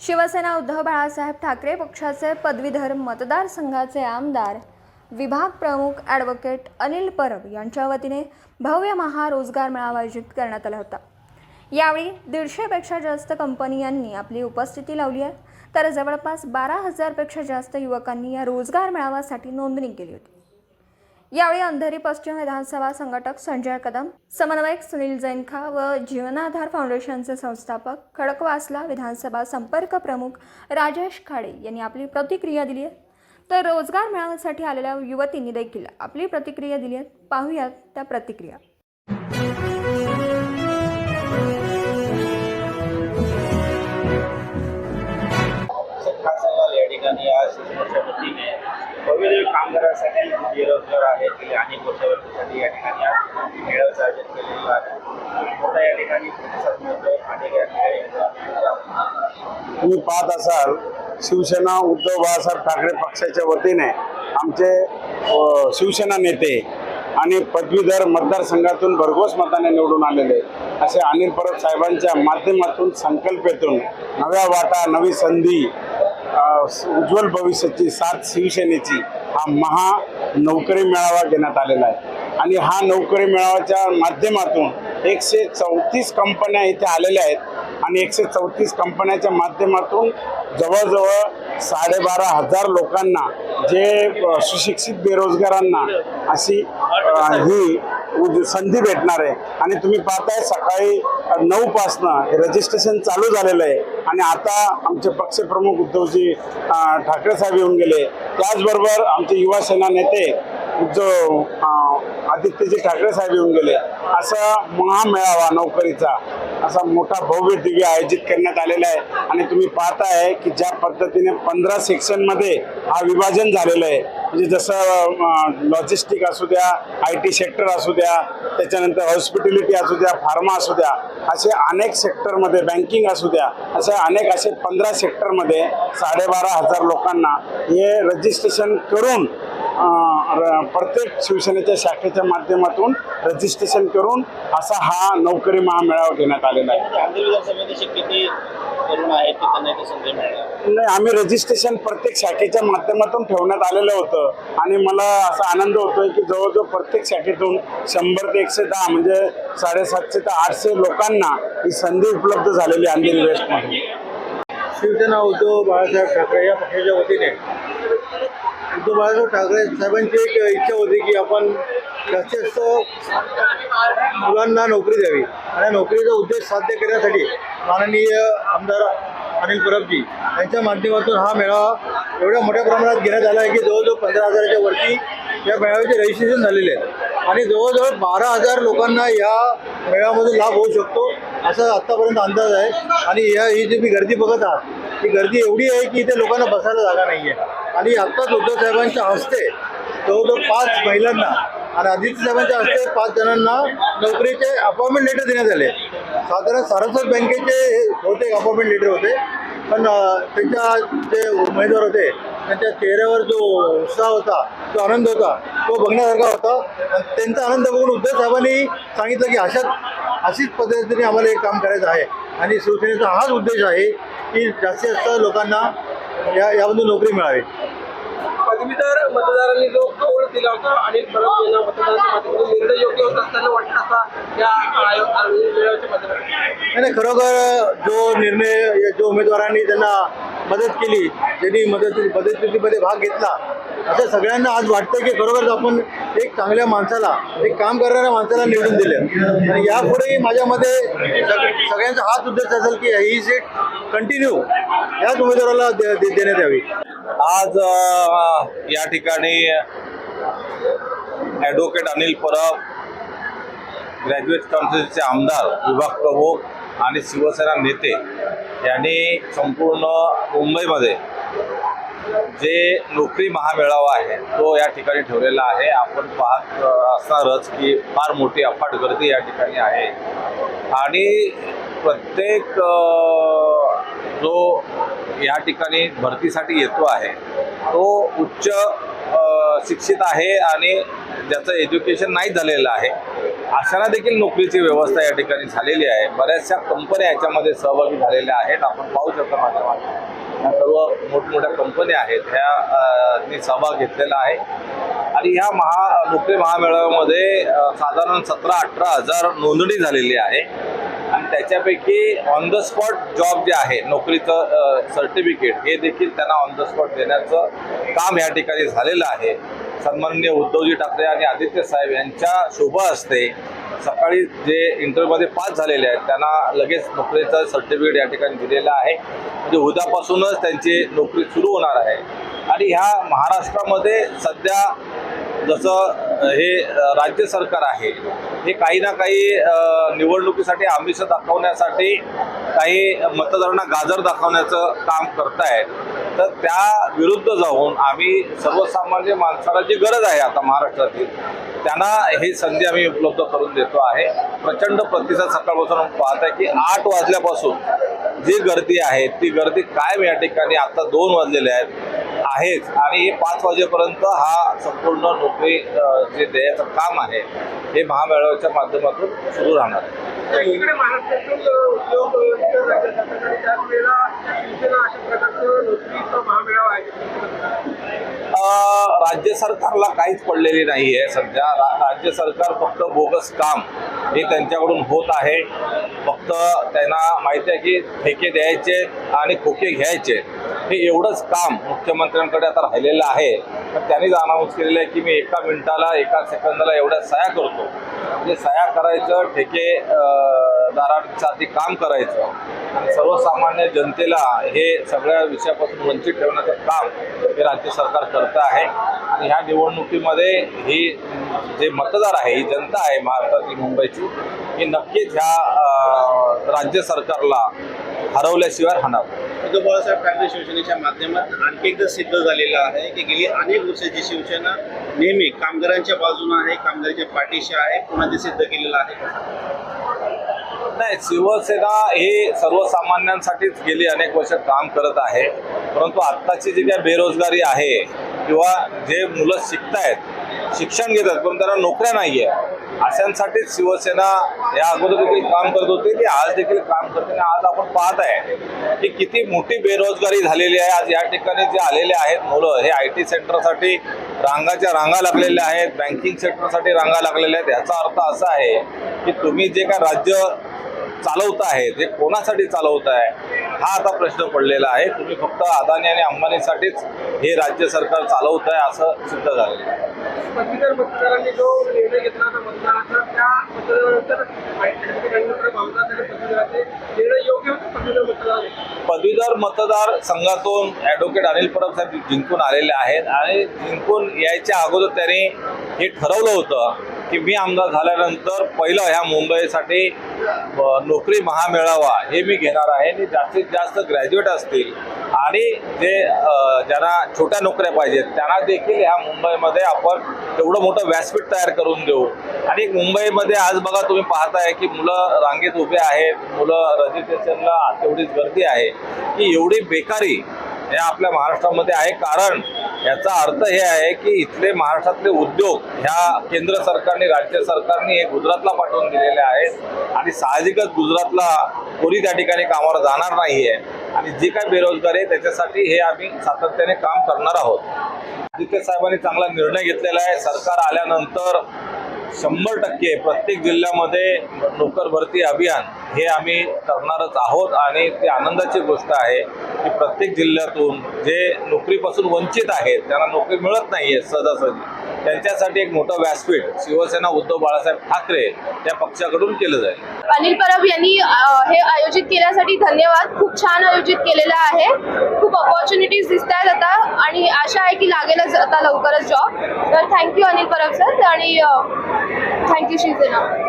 शिवसेना उद्धव बाळासाहेब ठाकरे पक्षाचे पदवीधर मतदारसंघाचे आमदार विभाग प्रमुख ॲडव्होकेट अनिल परब यांच्या वतीने भव्य महारोजगार मेळावा आयोजित करण्यात आला होता. यावेळी दीडशेपेक्षा जास्त कंपनी यांनी आपली उपस्थिती लावली आहे. तर जवळपास बारा हजारपेक्षा जास्त युवकांनी या रोजगार मेळाव्यासाठी नोंदणी केली होती. यावेळी अंधेरी पश्चिम विधानसभा संघटक संजय कदम समन्वयक सुनील जैनखा व जीवनाधार फाउंडेशनचे संस्थापक खडकवासला विधानसभा संपर्क प्रमुख राजेश खाडे यांनी आपली प्रतिक्रिया दिली आहे. तर रोजगार मिळवण्यासाठी आलेल्या युवतींनी देखील आपली प्रतिक्रिया दिली आहे. पाहूयात त्या प्रतिक्रिया. या ठिकाणी आज भव्य कामगारांसाठी बेरोजगार आहेत गेले अनेक वर्षासाठी या ठिकाणी आज मेळाव्याचं आयोजन केलेलं आहे. मोठा या ठिकाणी प्रतिसाद मिळतो अनेक या ठिकाणी तुम्ही पाहत असाल शिवसेना उद्धव बाळासाहेब ठाकरे पक्षाच्या वतीने आमचे शिवसेना नेते आणि पदवीधर मतदारसंघातून भरघोस मताने निवडून आलेले असे अनिल परब साहेबांच्या माध्यमातून संकल्पेतून नव्या वाटा नवी संधी उज्ज्वल भविष्याची साथ शिवसेनेची हा महा नोकरी मेळावा घेण्यात आलेला आहे. आणि हा नोकरी मेळाव्याच्या माध्यमातून एकशे चौतीस कंपन्या इथे आलेल्या आहेत आणि एकशे चौतीस कंपन्याच्या माध्यमातून जवळजवळ साडेबारा हजार लोकांना जे सुशिक्षित बेरोजगारांना अशी ही संधी भेटणार आहे. आणि तुम्ही पाहताय सकाळी नऊपासनं नऊ पासनं रजिस्ट्रेशन चालू झालेलं आहे. आणि आता आमचे पक्षप्रमुख उद्धवजी ठाकरे साहेब येऊन गेले. त्याचबरोबर आमचे युवा सेना नेते जो आदित्यजी ठाकरे साहेब येऊन गेले. असा महामेळावा नोकरीचा असा मोठा भव्य दिव्य आयोजित करण्यात आलेला आहे. आणि तुम्ही पाहताय की ज्या पद्धतीने पंधरा सेक्शनमध्ये हा विभाजन झालेलं आहे म्हणजे जसं लॉजिस्टिक असू द्या आय टी सेक्टर असू द्या त्याच्यानंतर हॉस्पिटॅलिटी असू द्या फार्मा असू द्या असे अनेक सेक्टरमध्ये बँकिंग असू द्या असे अनेक असे पंधरा सेक्टरमध्ये साडेबारा हजार लोकांना हे रजिस्ट्रेशन करून र- प्रत्येक शिवसेनेच्या शाखेच्या माध्यमातून रजिस्ट्रेशन करून असा हा नोकरी महामेळावा घेण्यात आलेला आहे. नाही आम्ही रजिस्ट्रेशन प्रत्येक शाखेच्या माध्यमातून ठेवण्यात आलेलं होतं. आणि मला असा आनंद होतोय की जवळजवळ प्रत्येक शाखेतून शंभर ते एकशे दहा म्हणजे साडेसातशे ते आठशे लोकांना ही संधी उपलब्ध झालेली अंधेरी वेस्टमध्ये शिवसेना उद्धव बाळासाहेब ठाकरे या पक्षाच्या वतीने. उद्धव बाळासाहेब ठाकरे साहेबांची एक इच्छा होती की आपण जास्तीत जास्त मुलांना नोकरी द्यावी. आणि नोकरीचा उद्देश साध्य करण्यासाठी माननीय आमदार अनिल परबजी यांच्या माध्यमातून हा मेळावा एवढ्या मोठ्या प्रमाणात घेण्यात आला आहे की जवळजवळ पंधरा हजाराच्या वरती या मेळाव्याचे रजिस्ट्रेशन झालेले आहे. आणि जवळजवळ बारा हजार लोकांना या मेळाव्यामधून लाभ होऊ शकतो असा आत्तापर्यंत अंदाज आहे. आणि या ही जी मी गर्दी बघत आहात ही गर्दी एवढी आहे की इथे लोकांना बसायला जागा नाही आहे आणि आत्ताच उद्धव साहेबांच्या हस्ते जवळजवळ पाच महिलांना आणि आदित्य साहेबांच्या हस्ते पाच जणांना नोकरीचे अपॉइंटमेंट लेटर देण्यात आले. साधारण सारस्वत बँकेचे हे बहुतेक अपॉइंटमेंट लेटर होते. पण त्यांच्या जे उमेदवार होते त्यांच्या चेहऱ्यावर जो उत्साह होता जो आनंद होता तो बघण्यासारखा होता. आणि त्यांचा आनंद बघून उद्धव साहेबांनी सांगितलं की अशाच अशीच पद्धतीने आम्हाला हे काम करायचं आहे. आणि शिवसेनेचा हाच उद्देश आहे की जास्तीत जास्त लोकांना या यामधून नोकरी मिळावी. पदवीधर मतदारांनी जो कौल दिला होता अनिल परब यांना मतदारांच्या माध्यमातून निर्णय योग्य होता असताना वाटत असा या आयोग मेळाव्याच्या माध्यमातून नाही खरोखर जो निर्णय जो उमेदवारांनी त्यांना मदत केली ज्यांनी मदत मदतीमध्ये भाग घेतला असं सगळ्यांना आज वाटतं की खरोखर आपण एक चांगल्या माणसाला एक काम करणाऱ्या माणसाला निवडून दिलं. आणि यापुढेही माझ्या मते सगळ्यांचा हाच उद्देश असेल की ही सीट कंटिन्यू याच उमेदवाराला दे- दे- देण्यात यावी. आज या ठिकाणी ॲडव्होकेट अनिल परब ग्रॅज्युएट काउन्सिलचे आमदार विभाग प्रमुख आणि शिवसेना नेते यांनी संपूर्ण मुंबईमध्ये जे नोकरी महामेळावा आहे तो या ठिकाणी ठेवलेला आहे. आपण पाहत असणारच की फार मोठी अफाट गर्दी या ठिकाणी आहे. आणि प्रत्येक जो या ठिकाणी भरतीसाठी येतो आहे. तो उच्च शिक्षित आहे आणि ज्याचं एज्युकेशन नाही झालेलं आहे. अशांना देखील नोकरीची व्यवस्था या ठिकाणी झालेली आहे. बऱ्याचशा कंपन्या याच्यामध्ये सहभागी झालेल्या आहेत. आपण पाहू शकतो माझ्या या सर्व मोठमोठ्या कंपन्या आहेत. ह्या सहभाग घेतलेला आहे. आणि ह्या महा नोकरी महामेळाव्यामध्ये साधारण सतरा अठरा हजार नोंदणी झालेली आहे. त्याच्यापैकी ऑन द स्पॉट जॉब जे आहे नोकरीचं सर्टिफिकेट हे देखील त्यांना ऑन द स्पॉट देण्याचं काम या ठिकाणी झालेलं आहे. सन्माननीय उद्धवजी ठाकरे आणि आदित्य साहेब यांच्या शोभा असते सकाळी जे इंटरव्ह्यूमध्ये पास झालेले आहेत त्यांना लगेच नोकरीचं सर्टिफिकेट या ठिकाणी दिलेलं आहे. म्हणजे उद्यापासूनच त्यांची नोकरी सुरू होणार आहे. आणि ह्या महाराष्ट्रामध्ये सध्या जसं हे राज्य सरकार आहे. हे काही ना काही निवडणुकीसाठी आमिष दाखवण्यासाठी काही मतदारांना गाजर दाखवण्याचं काम करतायत. तर त्या विरुद्ध जाऊन आम्ही सर्वसामान्य माणसाला जी गरज आहे आता महाराष्ट्रातील त्यांना ही संधी आम्ही उपलब्ध करून देतो आहे. प्रचंड प्रतिसाद सकाळपासून पाहत आहे की आठ वाजल्यापासून जी गर्दी आहे ती गर्दी कायम या ठिकाणी आता दोन वाजलेले आहेत. आहेच आणि हे पाच वाजेपर्यंत हा संपूर्ण नोकरी जे द्यायचं काम आहे हे महामेळाव्याच्या माध्यमातून सुरू राहणार. राज्य सरकारला काहीच पडलेली नाही आहे सध्या. रा- राज्य सरकार फक्त बोगस काम हे त्यांच्याकडून होत आहे. फक्त त्यांना माहिती आहे की ठेके द्यायचे आणि खोके घ्यायचे. हे एवढंच काम मुख्यमंत्र्यांकडे आता राहिलेलं आहे. तर त्यांनीच अनाऊन्स केलेलं आहे की मी एका मिनिटाला एका सेकंदाला एवढ्या साया करतो. म्हणजे साया करायचं ठेके दारांसाठी काम करायचं. आणि सर्वसामान्य जनतेला हे सगळ्या विषयापासून वंचित ठेवण्याचं काम हे राज्य सरकार करतं आहे. आणि ह्या निवडणुकीमध्ये ही जे मतदार आहे ही जनता आहे महाराष्ट्रातली मुंबईची ही नक्कीच ह्या राज्य सरकारला हरवल्याशिवाय राहणार उद्धव बाळासाहेब ठाकरे शिवसेनेच्या माध्यमात आणखी एकदा सिद्ध झालेलं आहे की गेली अनेक वर्षाची शिवसेना नेहमी कामगारांच्या बाजूने आहे कामगारांच्या पाठीशी आहे पुन्हा ते सिद्ध केलेलं आहे. नाही शिवसेना हे सर्वसामान्यांसाठीच गेली अनेक वर्ष काम करत आहे. परंतु आत्ताची जी काही बेरोजगारी आहे किंवा जे मुलं शिकतायत शिक्षण घेतात पण त्यांना नोकऱ्या नाही आहे अशांसाठीच शिवसेना या अगोदर देखील काम करत होती. ती आज देखील काम करते आणि आज आपण पाहत आहे की किती मोठी बेरोजगारी झालेली आहे. आज या ठिकाणी जे आलेले आहेत मुलं हे आय टी सेंटरसाठी रांगाच्या रांगा लागलेल्या आहेत. बँकिंग सेक्टरसाठी रांगा लागलेल्या आहेत. याचा अर्थ असा आहे की तुम्ही जे काय राज्य चालवत आहेत हे कोणासाठी चालवत आहे हा आता प्रश्न पडलेला आहे. तुम्ही फक्त अदानी आणि अंबानीसाठीच हे राज्य सरकार चालवत आहे असं सिद्ध झालेलं आहे पदवीधर जो निर्णय घेतला ऍडव्होकेट मतदार पदवीधर मतदार संघातून ॲडव्होकेट अनिल परब साहेब जिंकून आलेले आहेत आणि जिंकून यायच्या अगोदर त्यांनी हे ठरवलं होतं की मी आमदार झाल्यानंतर पहिलं ह्या मुंबईसाठी नोकरी महामेळावा हे मी घेणार आहे. आणि जास्तीत जास्त ग्रॅज्युएट असतील आणि जे ज्यांना छोट्या नोकऱ्या पाहिजेत त्यांना देखील ह्या मुंबईमध्ये आपण तेवढं मोठं व्यासपीठ तयार करून देऊ. आणि मुंबईमध्ये आज बघा तुम्ही पाहताय की मुलं रांगेत उभे आहेत मुलं रजिस्ट्रेशनला तेवढीच गर्दी आहे. की एवढी बेकारी या आपल्या महाराष्ट्रामध्ये आहे. कारण याचा अर्थ हे आहे की इथले महाराष्ट्रातले उद्योग ह्या केंद्र सरकारने राज्य सरकारने हे गुजरातला पाठवून दिलेले आहेत. आणि साहजिकच गुजरातला कोणी त्या ठिकाणी कामावर जाणार नाही आहे आणि जी काय बेरोजगार आहे त्याच्यासाठी हे आम्ही सातत्याने काम करणार आहोत. आदित्य साहेबांनी चांगला निर्णय घेतलेला आहे. सरकार आल्यानंतर शंभर टक्के प्रत्येक जिल्ह्यामध्ये नोकर भरती अभियान हे आम्ही करणारच आहोत आणि ती आनंदाची गोष्ट आहे की प्रत्येक जिल्ह्यातून जे नोकरीपासून वंचित आहेत त्यांना नोकरी मिळत नाही आहे सहजासहजी त्यांच्यासाठी एक मोठं व्यासपीठ शिवसेना उद्धव बाळासाहेब ठाकरे या पक्षाकडून केलं जाईल. अनिल परब यांनी हे आयोजित केल्यासाठी धन्यवाद. खूप छान आयोजित केलेलं आहे. खूप ऑपॉर्च्युनिटीज दिसत आहेत आता आणि आशा आहे की लागेलच आता लवकरच जॉब तर thank you Anil Parab sir आणि थँक्यू शिवसेना.